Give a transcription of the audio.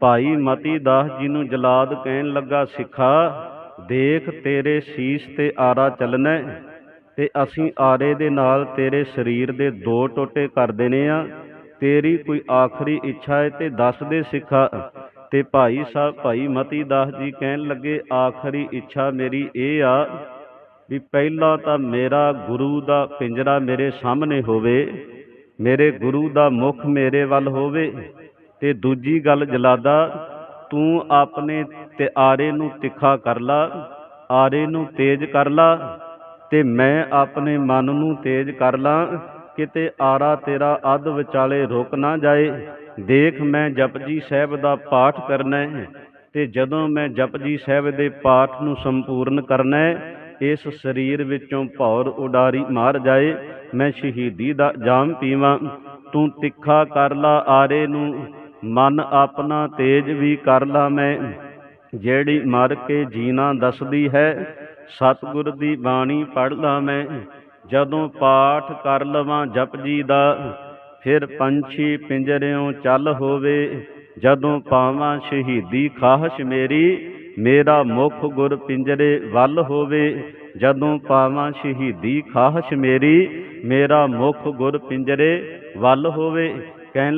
ਭਾਈ ਮਤੀ ਦਾਸ ਜੀ ਨੂੰ ਜਲਾਦ ਕਹਿਣ ਲੱਗਾ, ਸਿੱਖਾ, ਦੇਖ ਤੇਰੇ ਸੀਸ ਤੇ ਆਰਾ ਚੱਲਣਾ ਹੈ ਤੇ ਅਸੀਂ ਆਰੇ ਦੇ ਨਾਲ ਤੇਰੇ ਸਰੀਰ ਦੇ ਦੋ ਟੋਟੇ ਕਰ ਦੇਣੇ ਆ। ਤੇਰੀ ਕੋਈ ਆਖਰੀ ਇੱਛਾ ਹੈ ਤੇ ਦੱਸ ਦੇ, ਸਿੱਖਾ। ਤੇ ਭਾਈ ਸਾਹਿਬ ਭਾਈ ਮਤੀ ਦਾਸ ਜੀ ਕਹਿਣ ਲੱਗੇ, ਆਖਰੀ ਇੱਛਾ ਮੇਰੀ ਇਹ ਆ ਵੀ ਪਹਿਲਾਂ ਤਾਂ ਮੇਰਾ ਗੁਰੂ ਦਾ ਪਿੰਜਰਾ ਮੇਰੇ ਸਾਹਮਣੇ ਹੋਵੇ, ਮੇਰੇ ਗੁਰੂ ਦਾ ਮੁਖ ਮੇਰੇ ਵੱਲ ਹੋਵੇ ਤੇ ਦੂਜੀ ਗੱਲ ਜਲਾਦਾ, ਤੂੰ ਆਪਣੇ ਤੇ ਆਰੇ ਨੂੰ ਤਿੱਖਾ ਕਰ ਲਾ, ਆਰੇ ਨੂੰ ਤੇਜ਼ ਕਰ ਲਾ, ਤੇ ਮੈਂ ਆਪਣੇ ਮਨ ਨੂੰ ਤੇਜ਼ ਕਰ ਲਾ, ਕਿਤੇ ਆਰਾ ਤੇਰਾ ਅੱਧ ਵਿਚਾਲੇ ਰੁਕ ਨਾ ਜਾਏ। ਦੇਖ ਮੈਂ ਜਪਜੀ ਸਾਹਿਬ ਦਾ ਪਾਠ ਕਰਨਾ ਹੈ ਤੇ ਜਦੋਂ ਮੈਂ ਜਪਜੀ ਸਾਹਿਬ ਦੇ ਪਾਠ ਨੂੰ ਸੰਪੂਰਨ ਕਰਨਾ ਹੈ ਇਸ ਸਰੀਰ ਵਿੱਚੋਂ ਭੌਰ ਉਡਾਰੀ ਮਾਰ ਜਾਏ, ਮੈਂ ਸ਼ਹੀਦੀ ਦਾ ਜਾਮ ਪੀਵਾਂ। ਤੂੰ ਤਿੱਖਾ ਕਰ ਲਾ ਆਰੇ ਨੂੰ ਮਨ ਆਪਣਾ ਤੇਜ ਵੀ ਕਰ ਲਾ ਮੈਂ। ਜਿਹੜੀ ਮਰ ਕੇ ਜੀਣਾ ਦੱਸਦੀ ਹੈ, ਸਤਿਗੁਰ ਦੀ ਬਾਣੀ ਪੜ੍ਹ ਲਾ ਮੈਂ। ਜਦੋਂ ਪਾਠ ਕਰ ਲਵਾਂ ਜਪ ਜੀ ਦਾ, ਫਿਰ ਪੰਛੀ ਪਿੰਜਰਿਓਂ ਚੱਲ ਹੋਵੇ। ਜਦੋਂ ਪਾਵਾਂ ਸ਼ਹੀਦੀ ਖਾਹਸ਼ ਮੇਰੀ, ਮੇਰਾ ਮੁਖ ਗੁਰ ਪਿੰਜਰੇ ਵੱਲ ਹੋਵੇ। ਜਦੋਂ ਪਾਵਾਂ ਸ਼ਹੀਦੀ ਖਾਹਸ਼ ਮੇਰੀ, ਮੇਰਾ ਮੁਖ ਗੁਰ ਪਿੰਜਰੇ ਵੱਲ ਹੋਵੇ। ਕਹਿਣ